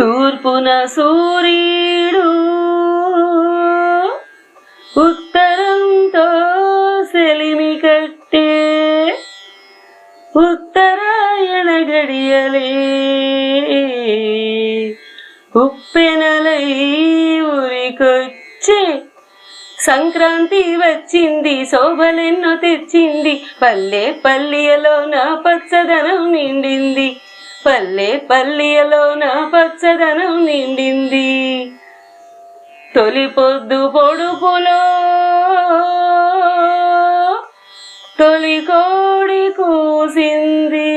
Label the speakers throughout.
Speaker 1: తూర్పున సూర్యుడు ఉత్తరంతో సెలిమి కట్టే ఉత్తరాయణ గడియలే ఉప్పెనలై ఊరికొచ్చే సంక్రాంతి వచ్చింది శోభలెన్నో తెచ్చింది పల్లె పల్లెలో నా పచ్చదనం నిండింది. పల్లె పల్లెలో నా పచ్చదనం నిండింది. తొలి పొద్దు పొడుపులో తొలి కోడి కూసింది.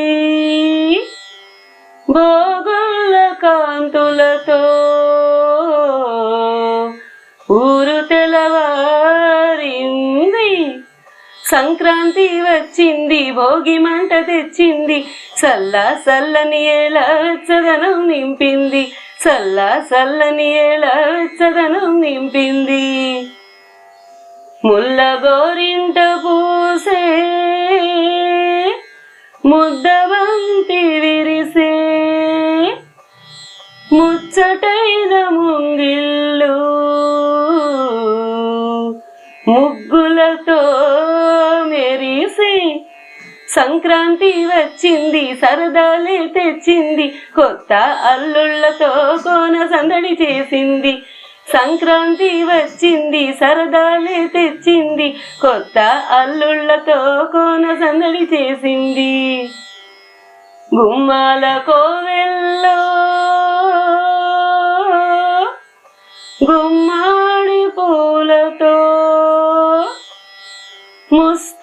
Speaker 1: భోగుల కాంతులతో ఊరు తెలవారింది సంక్రాంతి వచ్చింది భోగి మంట తెచ్చింది. సల్లా సల్లని ఏళ వెచ్చదనం నింపింది. సల్లా సల్లని ఏళ వెచ్చదనం నింపింది. ముల్ల గోరింట పూసే ముద్దబంతి విరిసే ముచ్చటైన ముంగిల్లు సంక్రాంతి వచ్చింది సరదాలే తెచ్చింది కొత్త అల్లుళ్ళతో కోన సందడి చేసింది. సంక్రాంతి వచ్చింది సరదాలే తెచ్చింది కొత్త అల్లుళ్ళతో కోన సందడి చేసింది. గుమ్మాల కోవెల్లో గుమ్మాడి పూలతో ముస్త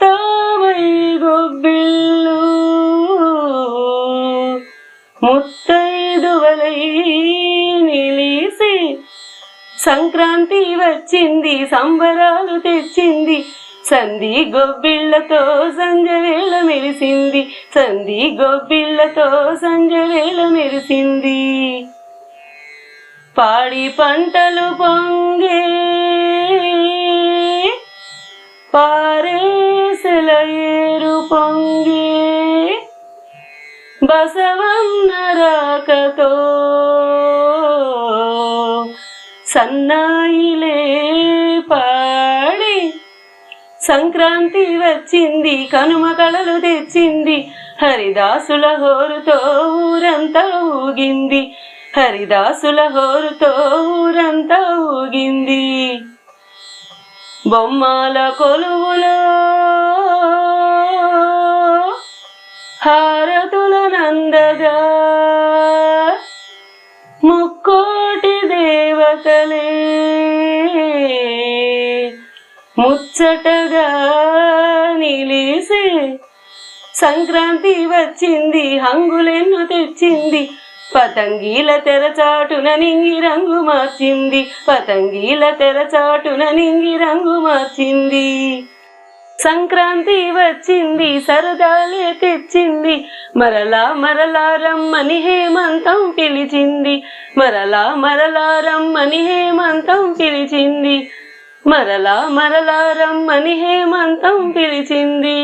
Speaker 1: బిల్లు ముత్తైదువలై నిలిసి సంక్రాంతి వచ్చింది సంబరాలు తెచ్చింది సంధి గొబ్బిళ్ళతో సంజవేళ మెరిసింది సంధి గొబ్బిళ్ళతో సంజవేళ మెరిసింది. పాడి పంటలు పొంగే బసవన్న రాకతో సన్నాయిలే పాడి సంక్రాంతి వచ్చింది కనుమ కళలు తెచ్చింది హరిదాసుల హోరుతో ఊరంతా ఊగింది హరిదాసుల హోరుతో ఊరంతా ఊగింది. బొమ్మల కొలువులో నందగా ముక్కోటి దేవతలే. ముచ్చటగా నిలిసే సంక్రాంతి వచ్చింది హంగులెన్ను తెచ్చింది. పతంగీల తెరచాటున నింగి రంగు మార్చింది. పతంగీల తెరచాటున నింగి రంగు మార్చింది. సంక్రాంతి వచ్చింది సరదాలే తెచ్చింది. మరలా మరలా రమ్మని హేమంతం పిలిచింది. మరలా మరలా రమ్మని హేమంతం పిలిచింది. మరలా మరలా రమ్మని హేమంతం పిలిచింది.